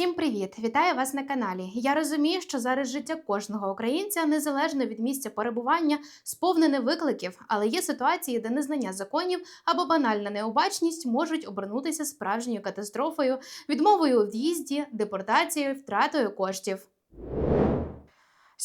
Всім привіт! Вітаю вас на каналі. Я розумію, що зараз життя кожного українця, незалежно від місця перебування, сповнене викликів, але є ситуації, де незнання законів або банальна необачність можуть обернутися справжньою катастрофою, відмовою у в'їзді, депортацією, втратою коштів.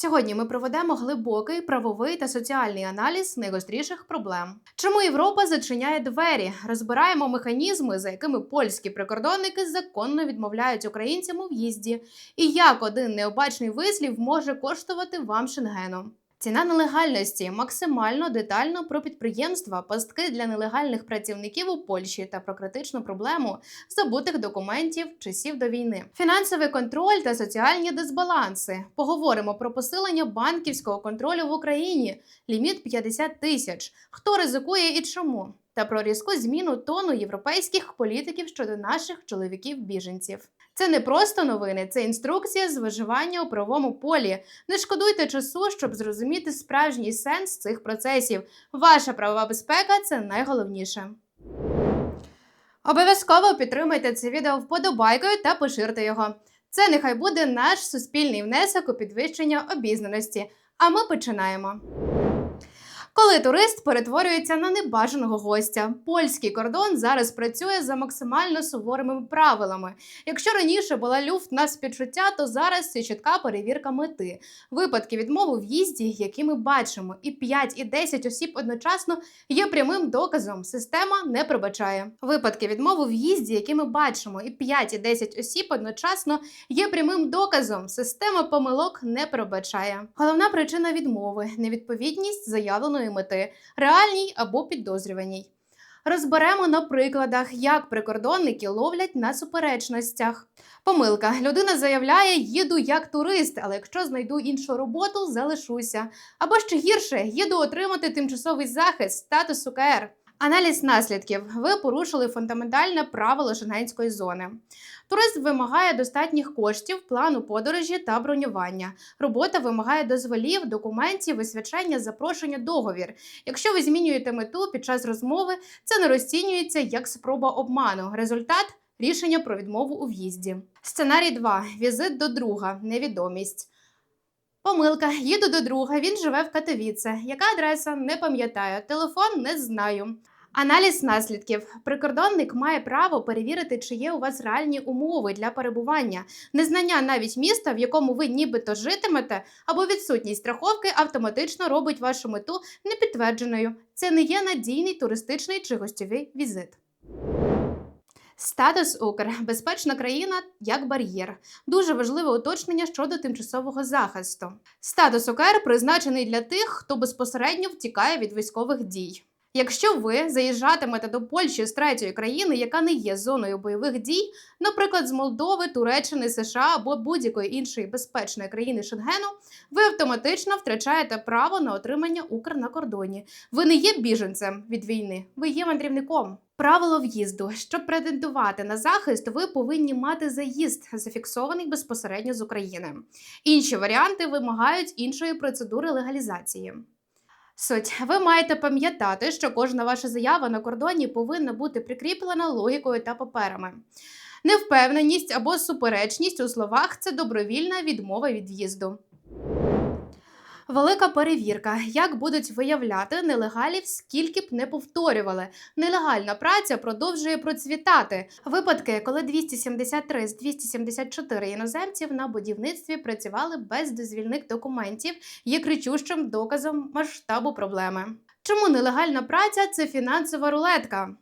Сьогодні ми проведемо глибокий правовий та соціальний аналіз найгостріших проблем. Чому Європа зачиняє двері? Розбираємо механізми, за якими польські прикордонники законно відмовляють українцям у в'їзді, і як один необачний вислів може коштувати вам шенгену. Ціна нелегальності максимально детально про підприємства, пастки для нелегальних працівників у Польщі та про критичну проблему забутих документів часів до війни, фінансовий контроль та соціальні дисбаланси. Поговоримо про посилення банківського контролю в Україні, ліміт 50 тисяч. Хто ризикує і чому? Та про різку зміну тону європейських політиків щодо наших чоловіків-біженців. Це не просто новини, це інструкція з виживання у правовому полі. Не шкодуйте часу, щоб зрозуміти справжній сенс цих процесів. Ваша правова безпека це найголовніше. Обов'язково підтримайте це відео вподобайкою та поширте його. Це нехай буде наш суспільний внесок у підвищення обізнаності. А ми починаємо. Коли турист перетворюється на небажаного гостя, польський кордон зараз працює за максимально суворими правилами. Якщо раніше була люфт на співчуття, то зараз це чітка перевірка мети. Випадки відмови у в'їзді, які ми бачимо, і 5, і 10 осіб одночасно є прямим доказом. Система не пробачає. Випадки відмови у в'їзді, які ми бачимо, і 5, і 10 осіб одночасно є прямим доказом. Система помилок не пробачає. Головна причина відмови невідповідність заявленої мети, реальній або підозрюваній. Розберемо на прикладах, як прикордонники ловлять на суперечностях. Помилка. Людина заявляє, їду як турист, але якщо знайду іншу роботу, залишуся. Або ще гірше, їду отримати тимчасовий захист, статус УКР. Аналіз наслідків. Ви порушили фундаментальне правило шенгенської зони. Турист вимагає достатніх коштів, плану подорожі та бронювання. Робота вимагає дозволів, документів, висвячення, запрошення, договір. Якщо ви змінюєте мету під час розмови, це не розцінюється як спроба обману. Результат рішення про відмову у в'їзді. Сценарій 2. Візит до друга. Невідомість. Помилка. Їду до друга. Він живе в Катовіце. Яка адреса? Не пам'ятаю. Телефон не знаю. Аналіз наслідків. Прикордонник має право перевірити, чи є у вас реальні умови для перебування. Незнання навіть міста, в якому ви нібито житимете, або відсутність страховки автоматично робить вашу мету непідтвердженою. Це не є надійний туристичний чи гостьовий візит. Статус Укр безпечна країна як бар'єр. Дуже важливе уточнення щодо тимчасового захисту. Статус УКР призначений для тих, хто безпосередньо втікає від військових дій. Якщо ви заїжджатимете до Польщі з третьої країни, яка не є зоною бойових дій, наприклад, з Молдови, Туреччини, США або будь-якої іншої безпечної країни Шенгену, ви автоматично втрачаєте право на отримання Укр на кордоні. Ви не є біженцем від війни, ви є мандрівником. Правило в'їзду. Щоб претендувати на захист, ви повинні мати заїзд, зафіксований безпосередньо з України. Інші варіанти вимагають іншої процедури легалізації. Суть, ви маєте пам'ятати, що кожна ваша заява на кордоні повинна бути прикріплена логікою та паперами. Невпевненість або суперечність у словах це добровільна відмова від в'їзду. Велика перевірка, як будуть виявляти нелегалів, скільки б не повторювали. Нелегальна праця продовжує процвітати. Випадки, коли 273 з 274 іноземців на будівництві працювали без дозвільних документів, є кричущим доказом масштабу проблеми. Чому нелегальна праця це фінансова рулетка?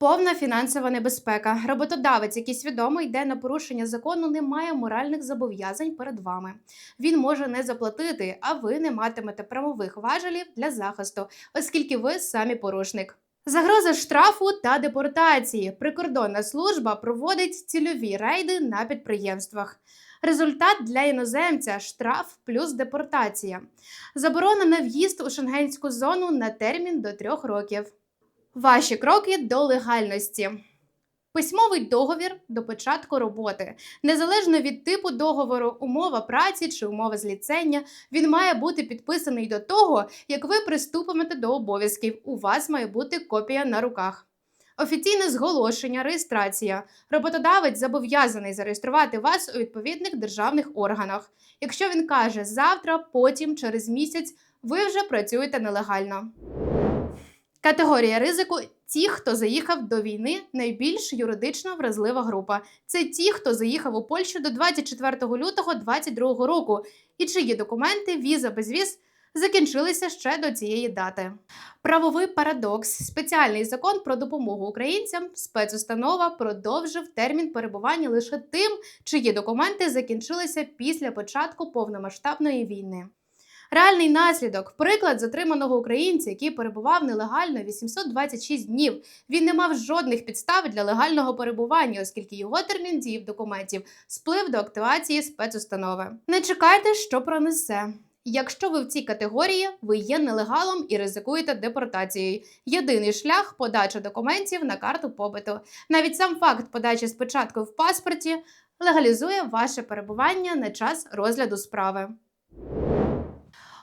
Повна фінансова небезпека. Роботодавець, який свідомо йде на порушення закону, не має моральних зобов'язань перед вами. Він може не заплатити, а ви не матимете правових важелів для захисту, оскільки ви самі порушник. Загроза штрафу та депортації. Прикордонна служба проводить цільові рейди на підприємствах. Результат для іноземця штраф плюс депортація. Заборона на в'їзд у шенгенську зону на термін до трьох років. Ваші кроки до легальності. Письмовий договір до початку роботи. Незалежно від типу договору, умова праці чи умова зліцення, він має бути підписаний до того, як ви приступимете до обов'язків. У вас має бути копія на руках. Офіційне зголошення, реєстрація. Роботодавець зобов'язаний зареєструвати вас у відповідних державних органах. Якщо він каже завтра, потім, через місяць, ви вже працюєте нелегально. Категорія ризику ті, хто заїхав до війни, найбільш юридично вразлива група. Це ті, хто заїхав у Польщу до 24 лютого 2022 року, і чиї документи, віза безвіз закінчилися ще до цієї дати. Правовий парадокс. Спеціальний закон про допомогу українцям спецустанова продовжив термін перебування лише тим, чиї документи закінчилися після початку повномасштабної війни. Реальний наслідок приклад затриманого українця, який перебував нелегально 826 днів. Він не мав жодних підстав для легального перебування, оскільки його термін дії в документів сплив до активації спецустанови. Не чекайте, що пронесе. Якщо ви в цій категорії, ви є нелегалом і ризикуєте депортацією. Єдиний шлях подача документів на карту побиту. Навіть сам факт подачі спочатку в паспорті легалізує ваше перебування на час розгляду справи.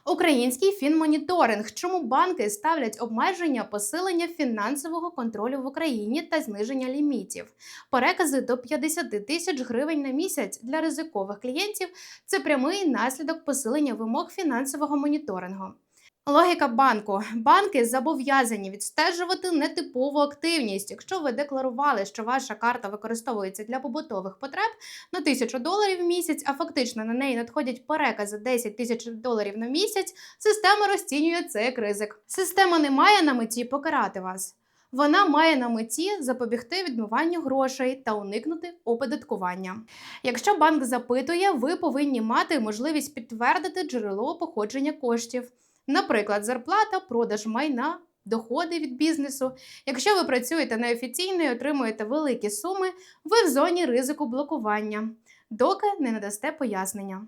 Український фінмоніторинг. Чому банки ставлять обмеження посилення фінансового контролю в Україні та зниження лімітів? Перекази до 50 тисяч гривень на місяць для ризикових клієнтів це прямий наслідок посилення вимог фінансового моніторингу. Логіка банку: банки зобов'язані відстежувати нетипову активність. Якщо ви декларували, що ваша карта використовується для побутових потреб на тисячу доларів в місяць, а фактично на неї надходять перекази 10 тисяч доларів на місяць, система розцінює це як ризик. Система не має на меті покарати вас. Вона має на меті запобігти відмиванню грошей та уникнути оподаткування. Якщо банк запитує, ви повинні мати можливість підтвердити джерело походження коштів, наприклад, зарплата, продаж майна. Доходи від бізнесу. Якщо ви працюєте неофіційно і отримуєте великі суми, ви в зоні ризику блокування, доки не надасте пояснення.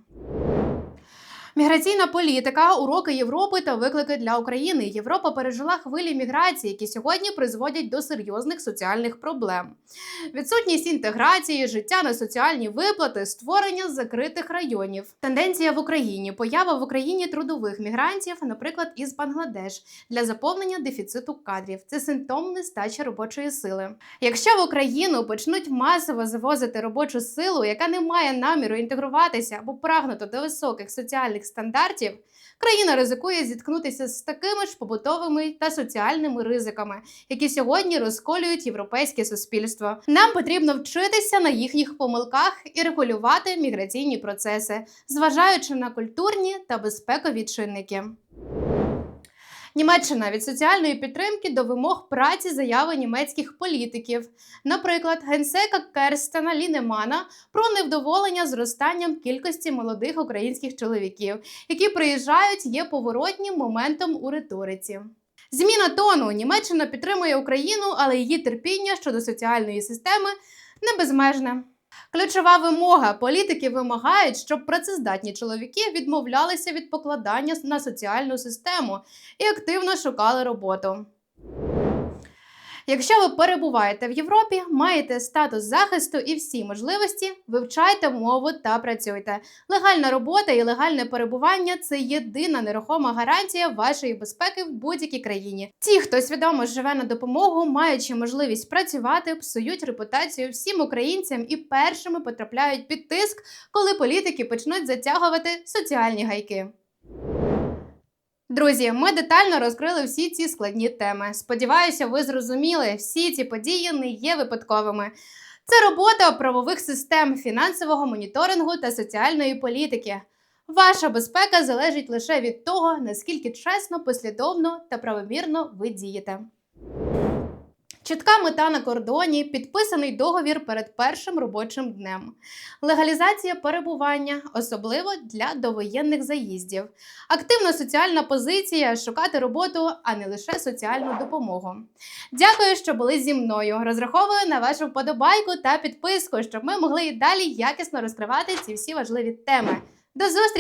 Міграційна політика, уроки Європи та виклики для України. Європа пережила хвилі міграції, які сьогодні призводять до серйозних соціальних проблем. Відсутність інтеграції, життя на соціальні виплати, створення закритих районів. Тенденція в Україні, поява в Україні трудових мігрантів, наприклад, із Бангладеш, для заповнення дефіциту кадрів. Це симптом нестачі робочої сили. Якщо в Україну почнуть масово завозити робочу силу, яка не має наміру інтегруватися або прагнути до високих соціальних стандартів, країна ризикує зіткнутися з такими ж побутовими та соціальними ризиками, які сьогодні розколюють європейське суспільство. Нам потрібно вчитися на їхніх помилках і регулювати міграційні процеси, зважаючи на культурні та безпекові чинники. Німеччина від соціальної підтримки до вимог праці заяви німецьких політиків, наприклад, генсека Керстена Лінемана про невдоволення зростанням кількості молодих українських чоловіків, які приїжджають, є поворотнім моментом у риториці. Зміна тону Німеччина підтримує Україну, але її терпіння щодо соціальної системи не безмежне. Ключова вимога політики вимагають, щоб працездатні чоловіки відмовлялися від покладання на соціальну систему і активно шукали роботу. Якщо ви перебуваєте в Європі, маєте статус захисту і всі можливості, вивчайте мову та працюйте. Легальна робота і легальне перебування це єдина нерухома гарантія вашої безпеки в будь-якій країні. Ті, хто свідомо живе на допомогу, маючи можливість працювати, псують репутацію всім українцям і першими потрапляють під тиск, коли політики почнуть затягувати соціальні гайки. Друзі, ми детально розкрили всі ці складні теми. Сподіваюся, ви зрозуміли, всі ці події не є випадковими. Це робота правових систем, фінансового моніторингу та соціальної політики. Ваша безпека залежить лише від того, наскільки чесно, послідовно та правомірно ви дієте. Чітка мета на кордоні, підписаний договір перед першим робочим днем, легалізація перебування, особливо для довоєнних заїздів, активна соціальна позиція, шукати роботу, а не лише соціальну допомогу. Дякую, що були зі мною. Розраховую на вашу вподобайку та підписку, щоб ми могли і далі якісно розкривати ці всі важливі теми. До зустрічі!